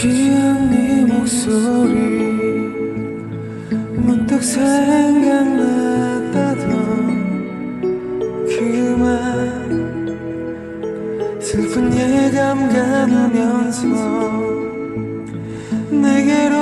취한 네 목소리 문득 생각났 그말 슬픈 예감 가누면서 내게로